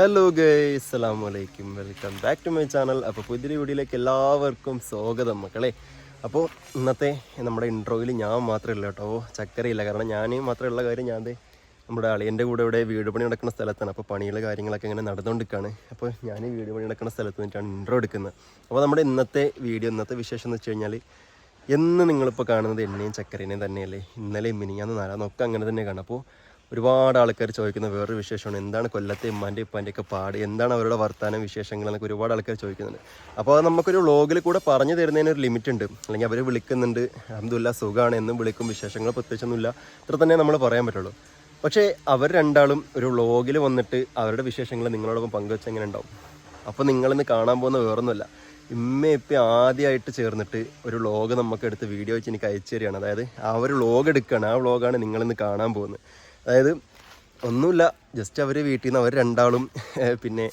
Hello guy അസ്സാം വലൈക്കും welcome back to my channel അപ്പോൾ പുതിയൊരു വീഡിയോയിലേക്ക് എല്ലാവർക്കും സ്വാഗതം മക്കളെ. അപ്പോൾ ഇന്നത്തെ നമ്മുടെ ഇൻട്രോയിൽ ഞാൻ മാത്രമേ ഉള്ളൂ കേട്ടോ. ചക്കരയില്ല. കാരണം ഞാൻ മാത്രമുള്ള കാര്യം ഞാൻ നമ്മുടെ അളിയന്റെ കൂടെ ഇവിടെ വീട് പണി നടക്കുന്ന സ്ഥലത്താണ്. അപ്പോൾ പണികൾ കാര്യങ്ങളൊക്കെ ഇങ്ങനെ നടന്നുകൊണ്ടിരിക്കുകയാണ് അപ്പോൾ ഞാൻ വീട് പണി നടക്കുന്ന സ്ഥലത്ത് നിന്നിട്ടാണ് ഇൻട്രോ എടുക്കുന്നത്. അപ്പോൾ നമ്മുടെ ഇന്നത്തെ വീഡിയോ ഇന്നത്തെ വിശേഷം എന്ന് വെച്ച് കഴിഞ്ഞാൽ എന്ന് നിങ്ങളിപ്പോൾ കാണുന്നത് എണ്ണയും ചക്കരേനെയും തന്നെയല്ലേ? ഇന്നലെ മിനിഞ്ഞാന്ന് നാലാന്നൊക്കെ അങ്ങനെ തന്നെ കാണാം. അപ്പോൾ ഒരുപാട് ആൾക്കാർ ചോദിക്കുന്ന വേറൊരു വിശേഷമാണ്. എന്താണ് കൊല്ലത്തെ ഉമ്മാന്റെ ഉപ്പാന്റെ ഒക്കെ പാട്? എന്താണ് അവരുടെ വർത്തമാനം വിശേഷങ്ങൾ എന്നൊക്കെ ഒരുപാട് ആൾക്കാർ ചോദിക്കുന്നുണ്ട്. അപ്പോൾ അത് നമുക്കൊരു വ്ളോഗിൽ കൂടെ പറഞ്ഞു തരുന്നതിന് ഒരു ലിമിറ്റ് ഉണ്ട് അല്ലെങ്കിൽ അവർ വിളിക്കുന്നുണ്ട്. അഹമ്മദില്ല സുഖമാണ് എന്നും വിളിക്കും. വിശേഷങ്ങൾ പ്രത്യേകിച്ചൊന്നുമില്ല. ഇത്ര തന്നെ നമ്മൾ പറയാൻ പറ്റുള്ളൂ. പക്ഷേ അവർ രണ്ടാളും ഒരു വ്ളോഗിൽ വന്നിട്ട് അവരുടെ വിശേഷങ്ങൾ നിങ്ങളോടൊപ്പം പങ്കുവെച്ച് എങ്ങനെ ഉണ്ടാവും? അപ്പോൾ നിങ്ങളിന്ന് കാണാൻ പോകുന്ന വേറൊന്നുമല്ല. ഇമ്മ ഇപ്പം ആദ്യമായിട്ട് ചേർന്നിട്ട് ഒരു വ്ളോഗ് നമുക്ക് എടുത്ത് വീഡിയോ വെച്ച് എനിക്ക് അയച്ചു തരികയാണ്. അതായത് ആ ഒരു വ്ളോഗ് എടുക്കുകയാണ്. ആ വ്ളോഗാണ് നിങ്ങളിന്ന് കാണാൻ പോകുന്നത്. അതായത് ഒന്നുമില്ല ജസ്റ്റ് അവർ വീട്ടിൽ നിന്ന് അവർ രണ്ടാളും പിന്നെ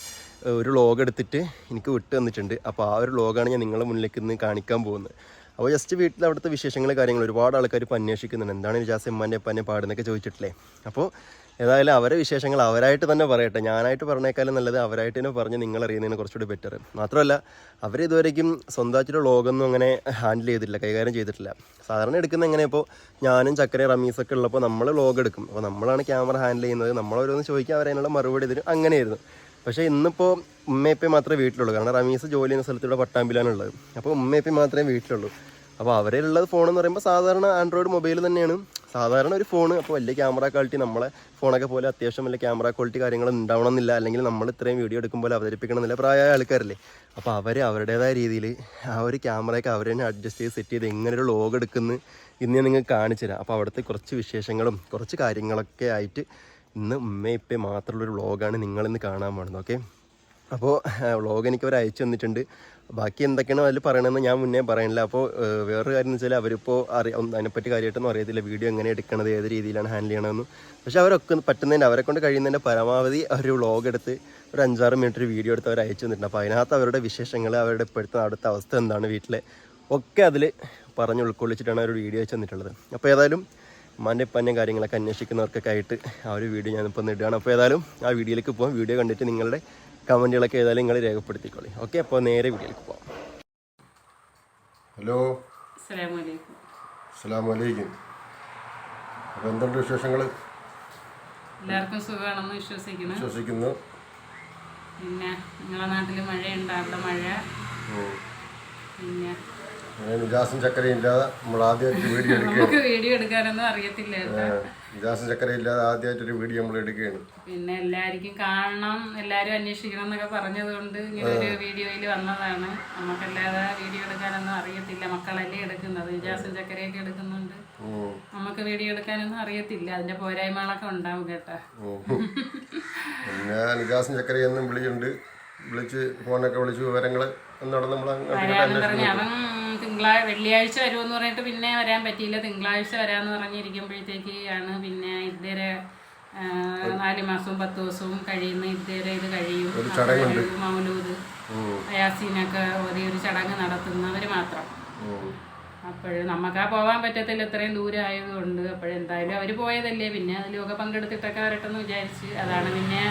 ഒരു ലോഗ് എടുത്തിട്ട് എനിക്ക് വിട്ട് തന്നിട്ടുണ്ട്. അപ്പോൾ ആ ഒരു ലോഗാണ് ഞാൻ നിങ്ങളുടെ മുന്നിലേക്ക് ഇന്ന് കാണിക്കാൻ പോകുന്നത്. അപ്പോൾ ജസ്റ്റ് വീട്ടിൽ അവിടുത്തെ വിശേഷങ്ങൾ കാര്യങ്ങൾ ഒരുപാട് ആൾക്കാർ ഇപ്പോൾ അന്വേഷിക്കുന്നുണ്ട്. എന്താണ് ജാസ് എമ്മാന്റെ അപ്പാന്റെ പാടുന്നൊക്കെ ചോദിച്ചിട്ടില്ലേ? അപ്പോൾ ഏതായാലും അവരെ വിശേഷങ്ങൾ അവരായിട്ട് തന്നെ പറയട്ടെ. ഞാനായിട്ട് പറഞ്ഞേക്കാളും നല്ലത് അവരായിട്ട് തന്നെ പറഞ്ഞ് നിങ്ങൾ അറിയുന്നതിന് കുറച്ചുകൂടി ബെറ്റർ മാത്രമല്ല അവർ ഇതുവരേക്കും സ്വന്തമായിട്ടൊരു ലോഗൊന്നും അങ്ങനെ ഹാൻഡിൽ ചെയ്തിട്ടില്ല കൈകാര്യം ചെയ്തിട്ടില്ല. സാധാരണ എടുക്കുന്ന എങ്ങനെ ഇപ്പോൾ ഞാനും ചക്കര റമീസൊക്കെ ഉള്ളപ്പോൾ നമ്മൾ ലോഗ് എടുക്കും. അപ്പോൾ നമ്മളാണ് ക്യാമറ ഹാൻഡിൽ ചെയ്യുന്നത്. നമ്മളോരോന്ന് ചോദിക്കാൻ അവരതിനുള്ള മറുപടി ഇതിന് അങ്ങനെയായിരുന്നു. പക്ഷേ ഇന്നിപ്പോൾ ഉമ്മയപ്പേ മാത്രമേ വീട്ടിലുള്ളൂ. കാരണം റമീസ് ജോലി ചെയ്യുന്ന സ്ഥലത്തൂടെ പട്ടാമ്പിലാണുള്ളത് അപ്പോൾ ഉമ്മയപ്പേ മാത്രമേ വീട്ടിലുള്ളൂ. അപ്പോൾ അവരിലുള്ളത് ഫോണെന്ന് പറയുമ്പോൾ സാധാരണ ആൻഡ്രോയിഡ് മൊബൈൽ തന്നെയാണ്. സാധാരണ ഒരു ഫോൺ അപ്പോൾ വലിയ ക്യാമറ ക്വാളിറ്റി നമ്മളെ ഫോണൊക്കെ പോലെ അത്യാവശ്യം വലിയ ക്യാമറ ക്വാളിറ്റി കാര്യങ്ങൾ ഉണ്ടാവണമെന്നില്ല. അല്ലെങ്കിൽ നമ്മൾ ഇത്രയും വീഡിയോ എടുക്കുമ്പോൾ അവതരിപ്പിക്കണമെന്നില്ല. പ്രായമായ ആൾക്കാരല്ലേ? അപ്പോൾ അവർ അവരുടേതായ രീതിയിൽ ആ ഒരു ക്യാമറയൊക്കെ അവർ തന്നെ അഡ്ജസ്റ്റ് ചെയ്ത് സെറ്റ് ചെയ്ത് എങ്ങനെ ഒരു ലോഗ് എടുക്കുന്നു ഇന്ന് ഞാൻ നിങ്ങൾക്ക് കാണിച്ചു തരാം. അപ്പോൾ അവിടുത്തെ കുറച്ച് വിശേഷങ്ങളും കുറച്ച് കാര്യങ്ങളൊക്കെ ആയിട്ട് ഇന്ന് ഉമ്മ ഇപ്പം മാത്രമുള്ളൊരു വ്ളോഗാണ് നിങ്ങളിന്ന് കാണാൻ പോകുന്നത്. ഓക്കെ അപ്പോൾ വ്ളോഗ് എനിക്ക് അവർ അയച്ചു തന്നിട്ടുണ്ട്. ബാക്കി എന്തൊക്കെയാണ് അതിൽ പറയണമെന്ന് ഞാൻ മുന്നേ പറയണില്ല. അപ്പോൾ വേറൊരു കാര്യം എന്ന് വെച്ചാൽ അവരിപ്പോൾ അറിയ അതിനെപ്പറ്റി കാര്യമായിട്ടൊന്നും അറിയത്തില്ല. വീഡിയോ എങ്ങനെ എടുക്കണത് ഏത് രീതിയിലാണ് ഹാൻഡിൽ ചെയ്യണമെന്നും പക്ഷേ അവരൊക്കെ പറ്റുന്നതിന്റെ അവരെ കൊണ്ട് കഴിയുന്നതിന്റെ പരമാവധി ഒരു വ്ളോഗ് എടുത്ത് ഒരു അഞ്ചാറ് മിനിറ്റ് ഒരു വീഡിയോ എടുത്ത് അവർ അയച്ചു തന്നിട്ടുണ്ട്. അപ്പോൾ അതിനകത്ത് അവരുടെ വിശേഷങ്ങൾ അവരുടെ ഇപ്പോഴത്തെ അടുത്ത അവസ്ഥ എന്താണ് വീട്ടിലെ ഒക്കെ അതിൽ പറഞ്ഞ് ഉൾക്കൊള്ളിച്ചിട്ടാണ് ഒരു വീഡിയോ അയച്ചു തന്നിട്ടുള്ളത്. അപ്പോൾ ഏതായാലും ഉമ്മാന്റെ ഉപ്പാന്റെ കാര്യങ്ങളൊക്കെ അന്വേഷിക്കുന്നവർക്കൊക്കെ ആയിട്ട് ആ ഒരു വീഡിയോ ഞാനിപ്പോൾ ഇടുകയാണ്. അപ്പോൾ ഏതായാലും ആ വീഡിയോയിലേക്ക് പോകാം വീഡിയോ കണ്ടിട്ട് നിങ്ങളുടെ കമന്റുകളൊക്കെ ഏതായാലും നിങ്ങൾ രേഖപ്പെടുത്തിക്കോളി. ഓക്കെ അപ്പോൾ നേരെ വീട്ടിലേക്ക് പോകാം ഹലോ. അസ്സലാമലൈക്കും അസ്സാം വലൈക്കും അപ്പോൾ എന്തുണ്ട് വിശേഷങ്ങൾ? എല്ലാവർക്കും സുഖമാണെന്ന് വിശ്വസിക്കുന്നു. വിശ്വസിക്കുന്നു. പിന്നെ നിങ്ങളുടെ നാട്ടിൽ മഴയുണ്ട്. അവിടെ മഴ. പിന്നെ അങ്ങനെ ചക്കരയില്ലാതെ നമ്മൾ ആദ്യമായിട്ട് വീഡിയോ നമുക്ക് വീഡിയോ എടുക്കാനൊന്നും അറിയത്തില്ല കേട്ടോ. നിജാസും ചക്കരയും ഇല്ലാതെ ആദ്യമായിട്ടൊരു വീഡിയോ നമ്മൾ എടുക്കുകയാണ്. പിന്നെ എല്ലാവർക്കും കാണണം എല്ലാരും അന്വേഷിക്കണം എന്നൊക്കെ പറഞ്ഞതുകൊണ്ട് ഇങ്ങനെ ഒരു വീഡിയോയിൽ വന്നതാണ്. നമുക്കല്ലാതെ വീഡിയോ എടുക്കാനൊന്നും അറിയത്തില്ല. മക്കളല്ലേ എടുക്കുന്നത്? വികാസം ചക്കരയൊക്കെ എടുക്കുന്നുണ്ട്. നമുക്ക് വീഡിയോ എടുക്കാനൊന്നും അറിയത്തില്ല. അതിന്റെ പോരായ്മകളൊക്കെ ഉണ്ടാവും കേട്ടോ. പിന്നെ നിജാസും ചക്കരയൊന്നും വിളിയുണ്ട്. വിളിച്ച് ഫോണൊക്കെ വിളിച്ച് വിവരങ്ങൾ എന്നോട് നമ്മൾ അവൻ തിങ്കളാഴ്ച വെള്ളിയാഴ്ച വരുമെന്ന് പറഞ്ഞിട്ട് പിന്നെ വരാൻ പറ്റിയില്ല. തിങ്കളാഴ്ച വരാമെന്ന് പറഞ്ഞിരിക്കുമ്പോഴത്തേക്ക് ആണ് പിന്നെ ഇതുവരെ നാല് മാസവും പത്ത് ദിവസവും കഴിയുന്ന ഇതുവരെ ഇത് കഴിയും. മൗലൂദ് അയാസീനൊക്കെ ഒരേ ഒരു ചടങ്ങ് നടത്തുന്നവർ മാത്രം. അപ്പോൾ നമുക്കാ പോകാൻ പറ്റത്തില്ല. ഇത്രയും ദൂരം ആയതുകൊണ്ട് അപ്പോഴെന്തായാലും അവർ പോയതല്ലേ. പിന്നെ അതിലൊക്കെ പങ്കെടുത്തിട്ടൊക്കെ വരട്ടെന്ന് വിചാരിച്ച് അതാണ് പിന്നെ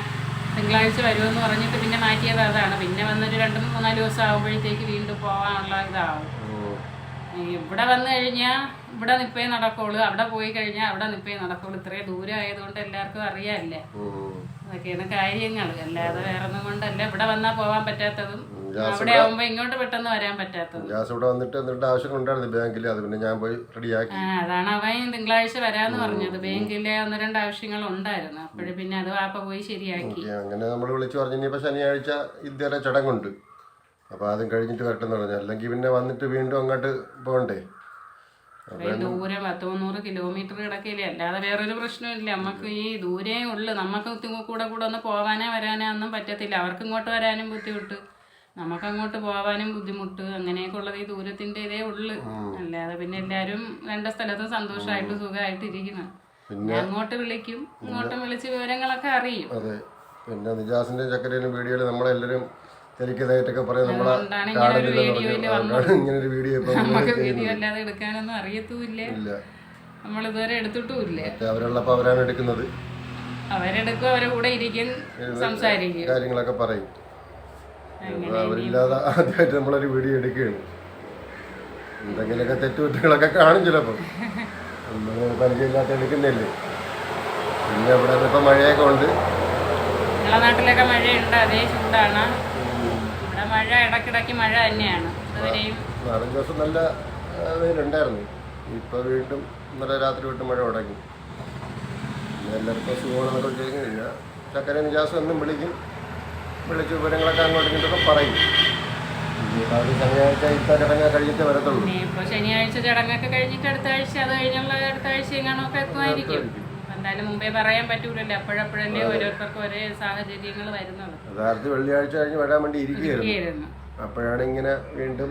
തിങ്കളാഴ്ച വരുമെന്ന് പറഞ്ഞിട്ട് പിന്നെ മാറ്റിയത് അതാണ്. പിന്നെ വന്നൊരു രണ്ട് മൂന്നാൽ ദിവസം ആകുമ്പോഴത്തേക്ക് വീണ്ടും പോകാനുള്ള ഇതാവും. ഇവിടെ വന്നു കഴിഞ്ഞാൽ ഇവിടെ നിപ്പേ നടക്കുള്ളൂ അവിടെ പോയി കഴിഞ്ഞാൽ അവിടെ നിപ്പേ നടക്കുള്ളൂ ഇത്രയും ദൂരം ആയതുകൊണ്ട് എല്ലാവർക്കും അറിയാമല്ലേ അതൊക്കെയാണ് കാര്യങ്ങൾ അല്ലാതെ വേറെ ഒന്നും കൊണ്ടല്ല ഇവിടെ വന്നാൽ പോകാൻ പറ്റാത്തതും അവിടെ ആവുമ്പോ ഇങ്ങോട്ട് പെട്ടെന്ന് വരാൻ പറ്റാത്തതും നിജാസ് ഇവിടെ വന്നിട്ട് എന്നിട്ട് ഉണ്ടായിരുന്നു ബാങ്കിൽ അത് പിന്നെ ഞാൻ പോയി റെഡിയാക്കി അതാണ് അവൻ തിങ്കളാഴ്ച വരാന്ന് പറഞ്ഞത് ബാങ്കിലെ ഒന്ന് രണ്ട് ആവശ്യങ്ങൾ ഉണ്ടായിരുന്നു അപ്പോഴും പിന്നെ അത് വാപ്പ പോയി ശരിയാക്കി അങ്ങനെ നമ്മൾ വിളിച്ചു പറഞ്ഞു ഇനിയിപ്പോൾ ശനിയാഴ്ച ഇതുവരെ ചടങ്ങുണ്ട് അപ്പോൾ അതും കഴിഞ്ഞിട്ട് വരട്ടെന്ന് പറഞ്ഞു. അല്ലെങ്കിൽ പിന്നെ വന്നിട്ട് വീണ്ടും അങ്ങോട്ട് പോകണ്ടേ? ദൂരം പത്ത് മുന്നൂറ് കിലോമീറ്റർ കിടക്കില്ലേ അല്ലാതെ വേറൊരു പ്രശ്നമില്ല നമുക്ക് ഈ ദൂരേ ഉള്ളു. നമുക്ക് കൂടെ കൂടെ ഒന്ന് പോവാനോ വരാനോ ഒന്നും പറ്റത്തില്ല. അവർക്ക് ഇങ്ങോട്ട് വരാനും ബുദ്ധിമുട്ട്. നമുക്ക് അങ്ങോട്ട് പോവാനും ബുദ്ധിമുട്ട്. അങ്ങനെയൊക്കെ ഉള്ളത് ഈ ദൂരത്തിന്റെ ഇതേ ഉള്ളു. അല്ലാതെ പിന്നെ എല്ലാരും രണ്ട സ്ഥലത്തും സന്തോഷമായിട്ട് സുഖമായിട്ട് ഇരിക്കുന്നു പിന്നെ അങ്ങോട്ട് വിളിക്കും. ഇങ്ങോട്ടും വിളിച്ച് വിവരങ്ങളൊക്കെ അറിയും. അതെ. പിന്നെ നിജാസിന്റെ ചക്കരയിലും വീഡിയോയിൽ നമ്മളെല്ലാവരും തിരക്കിയതായിട്ടൊക്കെ പറയാം നമ്മളെ ഇങ്ങനെ ഒരു വീഡിയോ ഇപ്പം എടുക്കാനൊന്നും അറിയത്തുമില്ല. ഇല്ല. നമ്മൾ ഇതുവരെ എടുത്തിട്ടുമില്ല. മറ്റേ അവരുള്ളപ്പോൾ അവരാണ് എടുക്കുന്നത്. അവരെടുക്കും അവരെ കൂടെ ഇരിക്കും സംസാരിക്കും. കാര്യങ്ങളൊക്കെ പറയും. അവരില്ലാതെ ആദ്യമായിട്ട് നമ്മളൊരു വീഡിയോ എടുക്കുകയാണ്. എന്തെങ്കിലുമൊക്കെ തെറ്റുകുറ്റങ്ങളൊക്കെ കാണും ചിലപ്പോൾ പരിചയമില്ലാത്ത എടുക്കുന്നില്ലേ പിന്നെ ഇവിടെ ഇപ്പം മഴയൊക്കെ ഉണ്ട്. നാട്ടിലൊക്കെ മഴയുണ്ട് അതേ ചൂടാണ്. മഴ ഇടക്കിടക്ക് മഴ തന്നെയാണ്. ഇതുവരെയും നാലഞ്ച് ദിവസം നല്ല വെയിലുണ്ടായിരുന്നു. ഇപ്പൊ വീണ്ടും ഇന്നലെ രാത്രി വിട്ട് മഴ തുടങ്ങി. എല്ലാവർക്കും സുഖമാണെന്നൊക്കെ ചോദിച്ചു കഴിഞ്ഞാൽ ചക്കര നിജാസം എന്നും വിളിക്കും. വിളിച്ച് വിവരങ്ങളൊക്കെ അങ്ങോട്ട് ഇങ്ങോട്ടൊക്കെ പറയും. അവർ ശനിയാഴ്ച ഇത്ത ചടങ്ങ് കഴിഞ്ഞിട്ടേ വരത്തുള്ളൂ. ഇനി ശനിയാഴ്ച ചടങ്ങൊക്കെ കഴിഞ്ഞിട്ട് അടുത്ത ആഴ്ച അത് കഴിഞ്ഞുള്ള അടുത്ത ആഴ്ച എങ്ങാനൊക്കെ എത്തുമായിരിക്കും. എന്തായാലും മുമ്പേ പറയാൻ പറ്റൂലല്ലോ. അപ്പോഴപ്പോഴല്ലേ ഓരോരുത്തർക്കും ഒരേ സാഹചര്യങ്ങൾ വരുന്നത് യഥാർത്ഥ വെള്ളിയാഴ്ച കഴിഞ്ഞ് വരാൻ വേണ്ടി ഇരിക്കുകയായിരുന്നു. അപ്പോഴാണ് ഇങ്ങനെ വീണ്ടും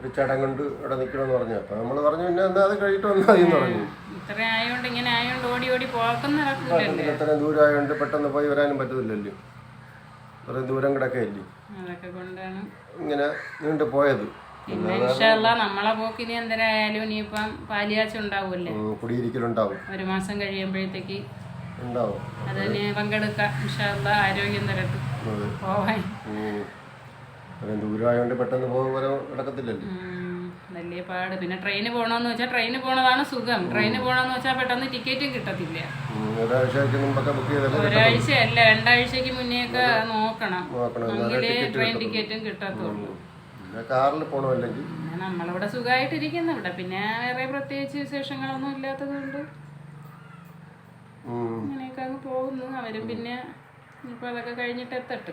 ഒരു ചടങ്ങുണ്ട് ഇവിടെ നിൽക്കണമെന്ന് പറഞ്ഞു അപ്പൊ നമ്മൾ പറഞ്ഞു പിന്നെ എന്താ അത് കഴിഞ്ഞിട്ട് വന്നാൽ എന്ന് പറഞ്ഞു. ഇത്ര ആയതുകൊണ്ട് ഇങ്ങനെ ആയോണ്ട് ഓടി ഓടി പോക്കും നടക്കില്ലല്ലേ ഇത്രയും ദൂരമായതുകൊണ്ട് പെട്ടെന്ന് പോയി വരാനും പറ്റത്തില്ലല്ലോ. ഇത്രയും ദൂരം അതൊക്കെ കൊണ്ടാണ്. ഇങ്ങനെ നീണ്ടു പോയത് പിന്നെ ഇൻഷല്ല നമ്മളെ പോക്കിന് എന്തരായാലും ഇനിയിപ്പം പാലിയാച്ച ഉണ്ടാവൂല്ലേ ഉം, കുടിയിരിക്കലുണ്ടാവും. ഒരു മാസം കഴിയുമ്പോഴത്തേക്ക് ഉണ്ടാവും. അതിന് പങ്കെടുക്കാം. ഇൻഷല്ല ആരോഗ്യം തരട്ടെ. പോവാൻ. പെട്ടെന്ന് കിടക്കത്തില്ലല്ലോ വലിയ പാട്. പിന്നെ ട്രെയിന് പോകണമെന്ന് വെച്ചാൽ ട്രെയിന് പോണതാണ് സുഖം. ട്രെയിന് പോകണമെന്ന് വെച്ചാൽ പെട്ടെന്ന് ടിക്കറ്റും കിട്ടത്തില്ല. ഒരാഴ്ച അല്ല രണ്ടാഴ്ചക്ക് മുന്നേയൊക്കെ നോക്കണം. നോക്കണം. എങ്കിലേ ട്രെയിൻ ടിക്കറ്റും കിട്ടത്തുള്ളൂ. കാറിൽ പോകണമല്ലെങ്കിൽ നമ്മളിവിടെ സുഖമായിട്ടിരിക്കുന്നു ഇവിടെ പിന്നെ വേറെ പ്രത്യേകിച്ച് വിശേഷങ്ങളൊന്നും ഇല്ലാത്തത് കൊണ്ട് ഉം, അങ്ങനെയൊക്കെ അങ്ങ് പോകുന്നു. അവരും പിന്നെ ഇപ്പൊ അതൊക്കെ കഴിഞ്ഞിട്ട് എത്തട്ട്.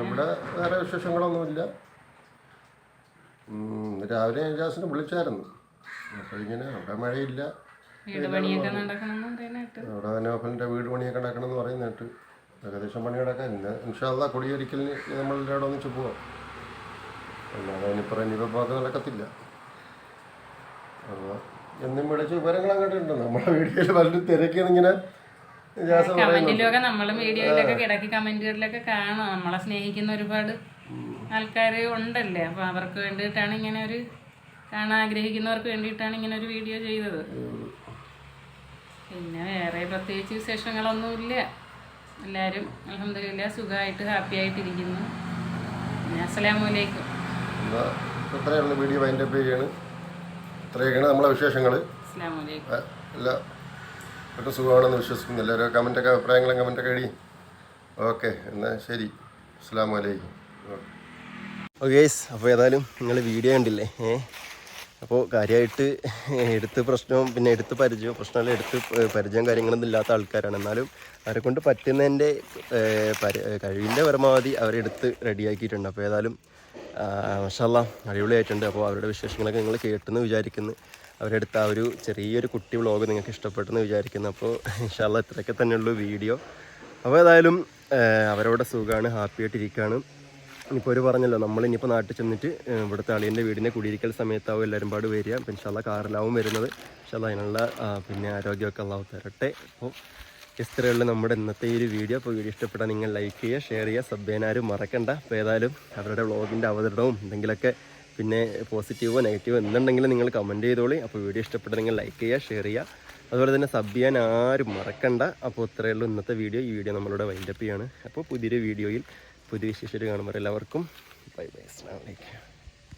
ഇവിടെ വേറെ വിശേഷങ്ങളൊന്നുമില്ല. ഇല്ല രാവിലെ ജാസിനെ വിളിച്ചായിരുന്നു. അപ്പോൾ ഇങ്ങനെ അവിടെ മഴയില്ല. വീട് പണിയൊക്കെ നടക്കണം പറയുന്നിട്ട് അവിടെ നോഫലിന്റെ വീട് പണിയൊക്കെ നടക്കണമെന്ന് പറയുന്നിട്ട് ഏകദേശം പണികളൊക്കെ ഇന്ന് ഇൻഷാല്ല കൊടിയൊരിക്കലിന് നമ്മൾ എല്ലാവരും ഒന്നിച്ച് പോവാം. അല്ലാതെ ഇനിയിപ്പോൾ ഇനിയിപ്പോൾ പോക്ക് നടക്കത്തില്ല. അപ്പോൾ എന്നും വിളിച്ച് വിവരങ്ങൾ അങ്ങോട്ട് ഉണ്ട്. നമ്മുടെ വീഡിയോയിൽ പലരും തിരക്കിയതിങ്ങനെ കമന്റിലൊക്കെ നമ്മളും വീഡിയോയിലൊക്കെ കിടക്കി കമന്റുകളിലൊക്കെ കാണാം. നമ്മളെ സ്നേഹിക്കുന്ന ഒരുപാട് ആൾക്കാർ ഉണ്ടല്ലേ? അപ്പൊ അവർക്ക് വേണ്ടിയിട്ടാണ് ഇങ്ങനെ ഒരു കാണാൻ ആഗ്രഹിക്കുന്നവർക്ക് വേണ്ടിയിട്ടാണ് ഇങ്ങനെ ഒരു വീഡിയോ ചെയ്തത്. പിന്നെ വേറെ പ്രത്യേകിച്ച് വിശേഷങ്ങളൊന്നുമില്ല. എല്ലാവരും അലഹമില്ല സുഖമായിട്ട് ഹാപ്പി ആയിട്ടിരിക്കുന്നു. അസ്സലാമലൈക്കും ഇത്രയുള്ള വീഡിയോ വൈൻഡപ്പ് ചെയ്യാണ്. ഇത്രയൊക്കെയാണ് നമ്മളെ വിശേഷങ്ങൾ എല്ലാം ഒട്ടും സുഖമാണെന്ന് വിശ്വസിക്കുന്നു. എല്ലാവരും കമന്റൊക്കെ അഭിപ്രായങ്ങളും കമന്റൊക്കെ എഴുതി ഓക്കെ എന്നാൽ ശരി. അസ്സാം വലൈക്കും ഓക്കെ അപ്പോൾ ഏതായാലും നിങ്ങൾ വീഡിയോ കണ്ടില്ലേ? ഏ? അപ്പോൾ കാര്യമായിട്ട് എടുത്ത് പ്രശ്നവും പിന്നെ എടുത്ത് പരിചയവും പ്രശ്നമല്ല എടുത്ത് പരിചയം കാര്യങ്ങളൊന്നും ഇല്ലാത്ത ആൾക്കാരാണ്. എന്നാലും അവരെ കൊണ്ട് പറ്റുന്നതിന്റെ കഴിവിന്റെ പരമാവധി അവരെടുത്ത് റെഡിയാക്കിയിട്ടുണ്ട്. അപ്പോൾ ഏതായാലും മഷാല്ല അടിപൊളിയായിട്ടുണ്ട്. അപ്പോൾ അവരുടെ വിശേഷങ്ങളൊക്കെ നിങ്ങൾ കേട്ടെന്ന് വിചാരിക്കുന്നു. അവരെടുത്ത ആ ഒരു ചെറിയൊരു കുട്ടി വ്ളോഗ് നിങ്ങൾക്ക് ഇഷ്ടപ്പെട്ടെന്ന് വിചാരിക്കുന്നു. അപ്പോൾ ഇൻഷാല്ല ഇത്രയൊക്കെ തന്നെയുള്ളൂ വീഡിയോ. അപ്പോൾ ഏതായാലും അവരവിടെ സുഖമാണ് ഹാപ്പി ഇനിയിപ്പോൾ ഒരു പറഞ്ഞല്ലോ നമ്മൾ ഇനിയിപ്പോൾ നാട്ടിൽ ചെന്നിട്ട് ഇവിടുത്തെ അളിയന്റെ വീടിനെ കുടിയിരിക്കൽ സമയത്താവും എല്ലാവരും പാട് വരിക. അപ്പം ഇൻഷാല്ല കാറിലാവും വരുന്നത്. ഇൻഷാല്ല അതിനുള്ള പിന്നെ ആരോഗ്യമൊക്കെ അള്ളാഹു തരട്ടെ. അപ്പോൾ ഇത്രയുള്ള നമ്മുടെ ഇന്നത്തെ ഈ ഒരു വീഡിയോ. അപ്പോൾ വീഡിയോ ഇഷ്ടപ്പെട്ടാൽ നിങ്ങൾ ലൈക്ക് ചെയ്യുക ഷെയർ ചെയ്യുക. സബ് ചെയ്യാനാരും മറക്കണ്ട. അപ്പോൾ ഏതായാലും അവരുടെ വ്ളോഗിന്റെ അവതരണവും എന്തെങ്കിലുമൊക്കെ പിന്നെ പോസിറ്റീവോ നെഗറ്റീവോ എന്തുണ്ടെങ്കിലും നിങ്ങൾ കമന്റ് ചെയ്തോളി. അപ്പോൾ വീഡിയോ ഇഷ്ടപ്പെട്ടാൽ നിങ്ങൾ ലൈക്ക് ചെയ്യുക ഷെയർ ചെയ്യുക. അതുപോലെ തന്നെ സബ് ചെയ്യാൻ ആരും മറക്കണ്ട. അപ്പോൾ ഇത്രയേ ഉള്ളൂ ഇന്നത്തെ വീഡിയോ. ഈ വീഡിയോ നമ്മളിവിടെ വൈൻഡപ്പ് ചെയ്യാണ്. അപ്പോൾ പുതിയൊരു വീഡിയോയിൽ പുതിയ വിശേഷം കാണുമ്പോൾ എല്ലാവർക്കും ബൈ ബൈ അസ്സാം വലൈക്കും